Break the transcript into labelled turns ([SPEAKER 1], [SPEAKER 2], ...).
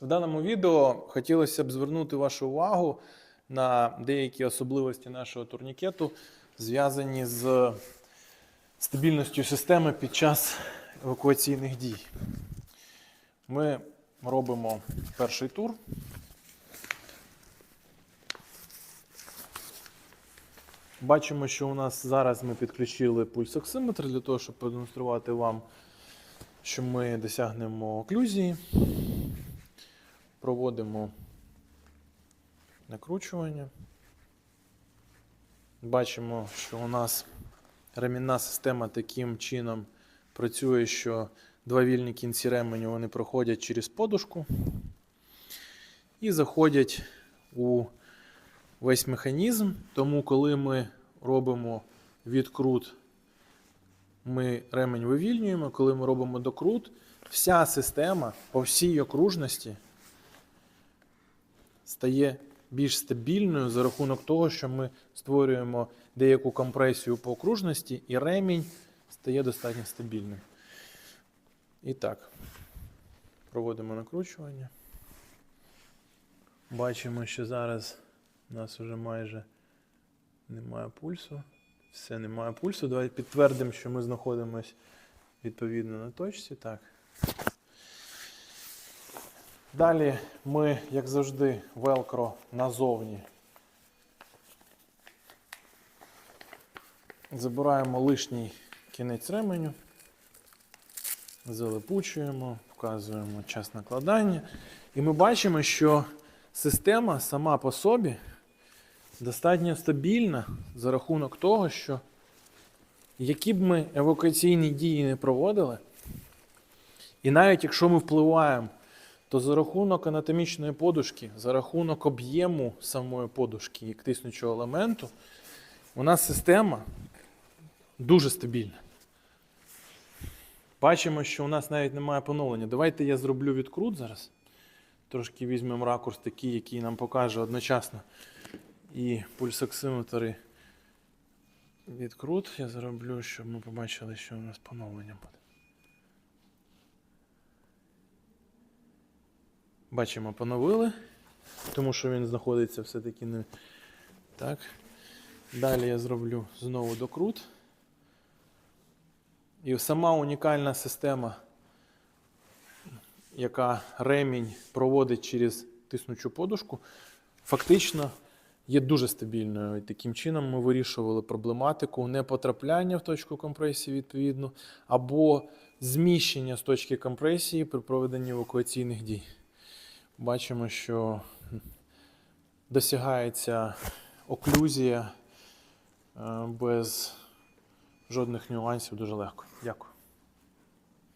[SPEAKER 1] В даному відео хотілося б звернути вашу увагу на деякі особливості нашого турнікету, зв'язані з стабільністю системи під час евакуаційних дій. Ми робимо перший тур. Бачимо, що у нас зараз ми підключили пульсоксиметр для того, щоб продемонструвати вам, що ми досягнемо оклюзії. Проводимо накручування. Бачимо, що у нас ремінна система таким чином працює, що два вільні кінці ременю вони проходять через подушку і заходять у весь механізм. Тому, коли ми робимо відкрут, ми ремень вивільнюємо. Коли ми робимо докрут, вся система по всій окружності стає більш стабільною за рахунок того, що ми створюємо деяку компресію по окружності, і ремінь стає достатньо стабільним. І так, проводимо накручування. Бачимо, що зараз у нас вже майже немає пульсу. Все, немає пульсу. Давай підтвердимо, що ми знаходимося відповідно на точці. Так. Далі ми, як завжди, велкро назовні. Забираємо лишній кінець ременю, залипучуємо, вказуємо час накладання. І ми бачимо, що система сама по собі достатньо стабільна за рахунок того, що які б ми евакуаційні дії не проводили, і навіть якщо ми впливаємо, то за рахунок анатомічної подушки, за рахунок об'єму самої подушки як тиснучого елементу, у нас система дуже стабільна. Бачимо, що у нас навіть немає поновлення. Давайте я зроблю відкрут зараз. Трошки візьмемо ракурс такий, який нам покаже одночасно і пульсоксиметри відкрут. Я зроблю, щоб ми побачили, що у нас поновлення буде. Бачимо, поновили, тому що він знаходиться все-таки не так. Далі я зроблю знову докрут. І сама унікальна система, яка ремінь проводить через тиснучу подушку, фактично є дуже стабільною. І таким чином ми вирішували проблематику непотрапляння в точку компресії відповідно, або зміщення з точки компресії при проведенні евакуаційних дій. Бачимо, що досягається оклюзія е, без жодних нюансів дуже легко. Дякую.